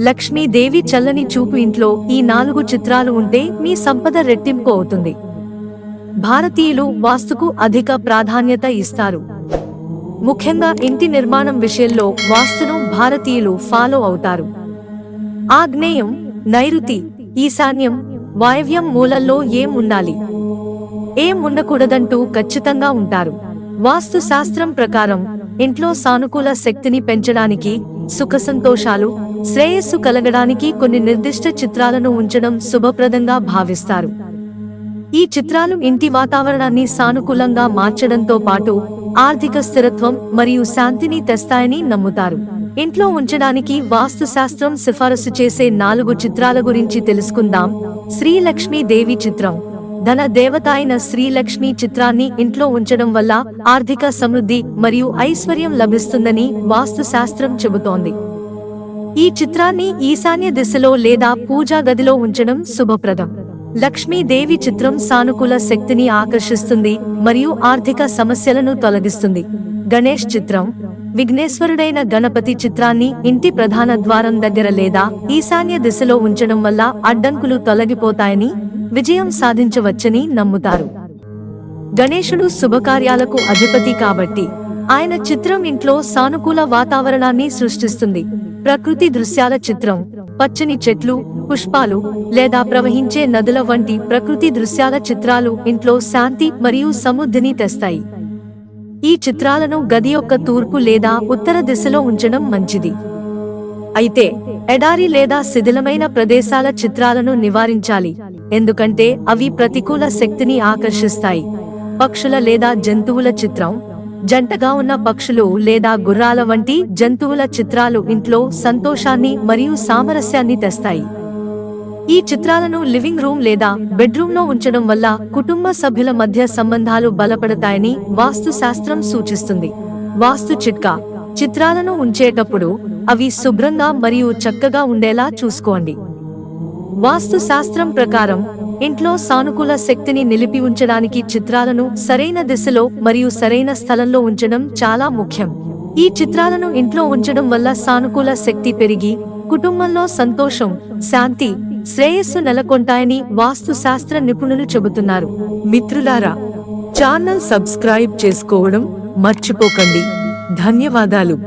లక్ష్మీదేవి చల్లని చూపు ఇంట్లో ఈ నాలుగు చిత్రాలు ఉంటే మీ సంపద రెట్టింపు అవుతుంది. భారతీయులు వాస్తుకు అధిక ప్రాధాన్యత ఇస్తారు. ముఖ్యంగా ఇంటి నిర్మాణం విషయంలో వాస్తును భారతీయులు ఫాలో అవుతారు. ఆగ్నేయం నైరుతి ఈశాన్యం వాయవ్యం మూలల్లో ఏం ఉండాలి? ఏం ఉండకూడదంటూ ఖచ్చితంగా ఉంటారు. వాస్తు శాస్త్రం ప్రకారం ఇంట్లో సానుకూల శక్తిని పెంచడానికి సుఖ సంతోషాలు శ్రేయస్సు కలగడానికి కొన్ని నిర్దిష్ట చిత్రాలను ఉంచడం శుభప్రదంగా భావిస్తారు. ఈ చిత్రాలు ఇంటి వాతావరణాన్ని సానుకూలంగా మార్చడంతో పాటు ఆర్థిక స్థిరత్వం మరియు శాంతిని తెస్తాయని నమ్ముతారు. ఇంట్లో ఉంచడానికి వాస్తు శాస్త్రం సిఫారసు చేసే నాలుగు చిత్రాల గురించి తెలుసుకుందాం. శ్రీలక్ష్మీ దేవి చిత్రం. ధన దేవత అయిన శ్రీలక్ష్మి చిత్రాన్ని ఇంట్లో ఉంచడం వల్ల ఆర్థిక సమృద్ధి మరియు ఐశ్వర్యం లభిస్తుందని వాస్తు శాస్త్రం చెబుతోంది. ఈ చిత్రాన్ని ఈశాన్య దిశలో లేదా పూజా గదిలో ఉంచడం శుభప్రదం. లక్ష్మీదేవి చిత్రం సానుకూల శక్తిని ఆకర్షిస్తుంది మరియు ఆర్థిక సమస్యలను తొలగిస్తుంది. గణేష్ చిత్రం. విఘ్నేశ్వరుడైన గణపతి చిత్రాన్ని ఇంటి ప్రధాన ద్వారం దగ్గర లేదా ఈశాన్య దిశలో ఉంచడం వల్ల అడ్డంకులు తొలగిపోతాయని విజయం సాధించవచ్చని నమ్ముతారు. గణేశుడు శుభకార్యాలకు అధిపతి కాబట్టి ఆయన చిత్రం ఇంట్లో సానుకూల వాతావరణాన్ని సృష్టిస్తుంది. ప్రకృతి దృశ్యాల చిత్రం పచ్చని చెట్లు పుష్పాలు లేదా ప్రవహించే నదుల వంటి ప్రకృతి దృశ్యాల చిత్రాలు ఇంట్లో శాంతి మరియు సమృద్ధిని తెస్తాయి. ఈ చిత్రాలను గది యొక్క తూర్పు లేదా ఉత్తర దిశలో ఉంచడం మంచిది. అయితే ఎడారి లేదా శిథిలమైన ప్రదేశాల చిత్రాలను నివారించాలి. ఎందుకంటే అవి ప్రతికూల శక్తిని ఆకర్షిస్తాయి. పక్షుల లేదా జంతువుల చిత్రం జంటగా ఉన్న పక్షులు లేదా గుర్రాల వంటి జంతువుల చిత్రాలు ఇంట్లో సంతోషాన్ని మరియు సామరస్యాన్ని తెస్తాయి. ఈ చిత్రాలను లివింగ్ రూమ్ లేదా బెడ్రూమ్లో ఉంచడం వల్ల కుటుంబ సభ్యుల మధ్య సంబంధాలు బలపడతాయని వాస్తు శాస్త్రం సూచిస్తుంది. వాస్తు చిట్కా. చిత్రాలను ఉంచేటప్పుడు అవి శుభ్రంగా మరియు చక్కగా ఉండేలా చూసుకోండి. వాస్తు శాస్త్రం ప్రకారం ఇంట్లో సానుకూల శక్తిని నిలిపి ఉంచడానికి చిత్రాలను సరైన దిశలో మరియు సరైన స్థలంలో ఉంచడం చాలా ముఖ్యం. ఈ చిత్రాలను ఇంట్లో ఉంచడం వల్ల సానుకూల శక్తి పెరిగి కుటుంబంలో సంతోషం శాంతి శ్రేయస్సు నెలకొంటాయని వాస్తు శాస్త్ర నిపుణులు చెబుతున్నారు. మిత్రులారా ఛానల్ సబ్స్క్రైబ్ చేసుకోవడం మర్చిపోకండి. ధన్యవాదాలు.